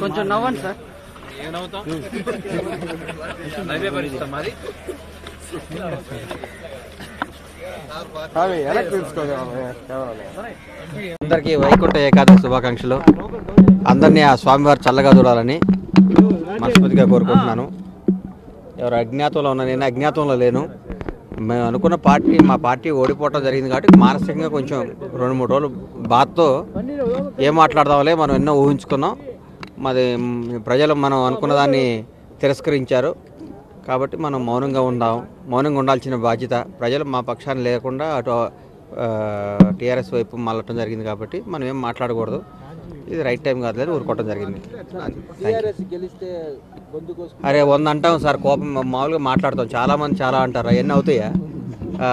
కొంచెం నవ్వండి సార్. అందరికీ వైకుంఠ ఏకాదశి శుభాకాంక్షలు. అందరినీ ఆ స్వామివారు చల్లగా చూడాలని మనస్ఫూర్తిగా కోరుకుంటున్నాను. ఎవరు అజ్ఞాతంలో ఉన్నా నేను అజ్ఞాతంలో లేను. మేము అనుకున్న పార్టీ మా పార్టీ ఓడిపోవటం జరిగింది కాబట్టి మానసికంగా కొంచెం రెండు మూడు రోజులు బాధతో ఏం మాట్లాడదాంలే మనం ఎన్నో ఊహించుకున్నాం. మాది ప్రజలు మనం అనుకున్న దాన్ని తిరస్కరించారు. కాబట్టి మనం మౌనంగా ఉందాం మౌనంగా ఉండాల్సిన బాధ్యత ప్రజలు మా పక్షాన్ని లేకుండా అటు టీఆర్ఎస్ వైపు మళ్ళటం జరిగింది కాబట్టి మనం ఏం మాట్లాడకూడదు. ఇది రైట్ టైం కాదు లేదు ఊరుకోవటం జరిగింది. అరే వంద అంటాం సార్ కోపం మామూలుగా మాట్లాడతాం. చాలా మంది చాలా అంటారు అవన్నీ అవుతాయా? ఆ,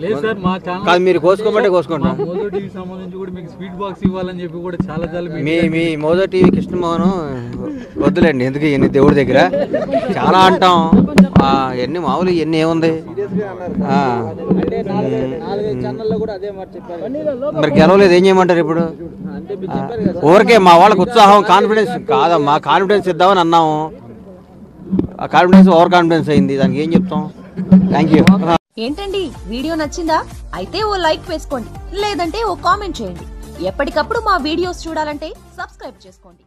లేదు సార్ మా ఛానల్ కాదు మీరు కోసుకోమంటే కోసుకుంటాం మోదో టీవీ సంబంధించి కూడా మీకు స్వీట్ బాక్స్ ఇవ్వాలని చెప్పి కూడా చాలా చాలా మీ- మీ మోదో టీవీ కృష్ణమోహన్ వద్దులేండి ఎందుకు ఇవన్నీ దేవుడి దగ్గర? చాలా అంటాం. ఆ, ఇవన్నీ మామూలు ఇవన్నీ ఏముంది. మరి గెలవలేదు ఏం చేయమంటారు ఇప్పుడు? ఊరికే మా వాళ్ళకి ఉత్సాహం కాన్ఫిడెన్స్ కాదమ్మా కాన్ఫిడెన్స్ ఇద్దామని అన్నాము. ఆ కాన్ఫిడెన్స్ ఓవర్ కాన్ఫిడెన్స్ అయింది. దానికి ఏం చెప్తాం? థ్యాంక్ యూ ఏంటండి? వీడియో నచ్చిందా? అయితే ఓ లైక్ వేసుకోండి. లేదంటే ఓ కామెంట్ చేయండి. ఎప్పటికప్పుడు మా వీడియోస్ చూడాలంటే సబ్స్క్రైబ్ చేసుకోండి.